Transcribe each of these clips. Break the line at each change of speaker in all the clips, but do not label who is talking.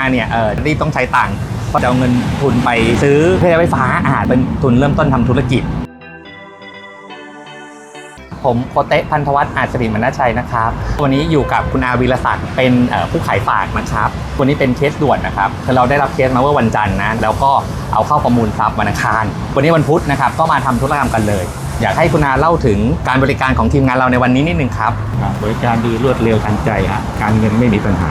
าเนี่ยเออรีบต้องใช้ตังค์เพราะจะเอาเงินทุนไปซื้อเครื่องใช้ไฟฟ้าอาจเป็นทุนเริ่มต้นทำธุรกิจ ผมโคเตะพันธวัฒน์อาจสิริมนาชัยนะครับ วันนี้อยู่กับคุณอาวีรศักดิ์เป็นผู้ขายฝากนะครับ วันนี้เป็นเคสด่วนนะครับคือเราได้รับเคสมาเมื่อวันจันทร์นะแล้วก็เอาเข้าประมูลทรัพย์วันอังคาร วันนี้วันพุธนะครับก็มาทำธุรกรรมกันเลย อยากให้คุณอาเล่าถึงการบริการของทีมงานเราในวันนี้นิดนึงครับ
ครับบริการดีรวดเร็วทันใจฮะการเงินไม่มีปัญหา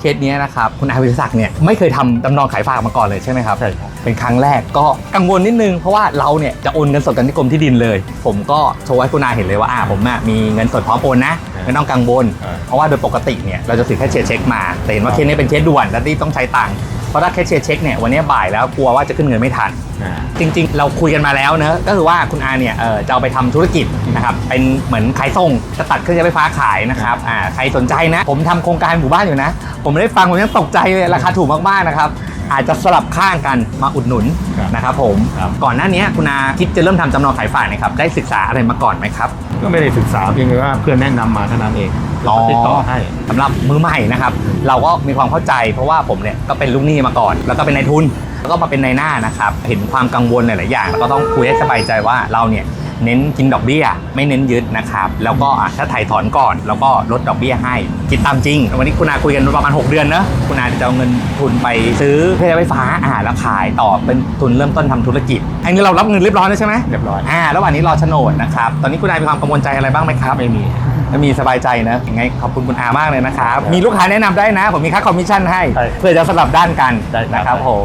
เคสนี้นะครับคุณอาวิรศักดิ์เนี่ยไม่เคยทำจำนองขายฝากมาก่อนเลยใช่ไหมครับ
ใช่ครับ
เป็นครั้งแรกก็กังวลนิดนึง เพราะว่าเราเนี่ยจะโอนเงินสดกันที่กรมที่ดินเลย ผมก็โชว์ให้คุณอาเห็นเลยว่าอ่าผมอะมีเงินสดพร้อมโอนนะไม่ต้องกังวล
อ่า
เพราะว่าโดยปกติเนี่ยเราจะถือแค่เช็คเช็คมาแต่เห็นว่าเคสนี้เป็นเคสด่วนและที่ต้องใช้ตังค์เพ ราะถ้าแค่เช็คเช็คเนี่ยวันนี้บ่ายแล้วกลัวว่าจะขึ้นเงินไม่ทัน
อ่า
จริง ๆ เราคุยกันมาแล้วเนอะก็คือว่าคุณอาเนี่ยเอ่อจะเอาไปทำธุรกิจนะครับเป็นเหมือนขายส่งจะตัดเครื่องใช้ไฟฟ้าขายนะครับอ่าใครสนใจนะ ผมทำโครงการหมู่บ้านอยู่นะ ผมได้ฟังผมยังตกใจเลยราคาถูกมากๆนะครับอาจจะสลับข้างกันมาอุดหนุน
ครับ
นะครับผม
ครับ
ก่อนหน้านี้คุณอาคิดจะเริ่มทำจำนองขายฝากเนะครับได้ศึกษาอะไรมาก่อนไหมครับ
ก็ไม่ได้ศึกษาเพียงแต่ว่าเพื่อนแนะนำมาเท่านั้นเอง เราก็ติดต่อให้
สำหรับมือใหม่นะครับ เราก็มีความเข้าใจเพราะว่าผมเนี่ยก็เป็นลูกหนี้มาก่อน แล้วก็เป็นนายทุน แล้วก็มาเป็นนายหน้านะครับ เห็นความกังวลหลาย ๆ อย่าง แล้วก็ต้องคุยให้สบายใจว่าเราเนี่ยเน้นกินดอกเบี้ย ไม่เน้นยึดนะครับ แล้วก็อะถ้าถ่ายถอนก่อน แล้วก็ลดดอกเบี้ยให้คิดตามจริง วันนี้คุณอาคุยกันประมาณ 6 เดือนเนอะคุณอาจะเอาเงินทุนไปซื้อเครื่องใช้ไฟฟ้าอ่าแล้วขายต่อเป็นทุนเริ่มต้นทำธุรกิจอันนี้เรารับเงินเรียบร้อยแล้วใช่ไหม
เรียบร้อย
อ่าระหว่างนี้รอโฉนดนะครับตอนนี้คุณอามีความกังวลใจอะไรบ้างไหมครับ
ไม่มี
ถ้ามีสบายใจนะยังไงขอบคุณคุณอามากเลยนะครับ มีลูกค้าแนะนำได้นะ ผมมีค่าคอมมิชชั่นให้
ใช่
เพื่อจะสลับด้านกัน
ได้ครับ
นะครับผม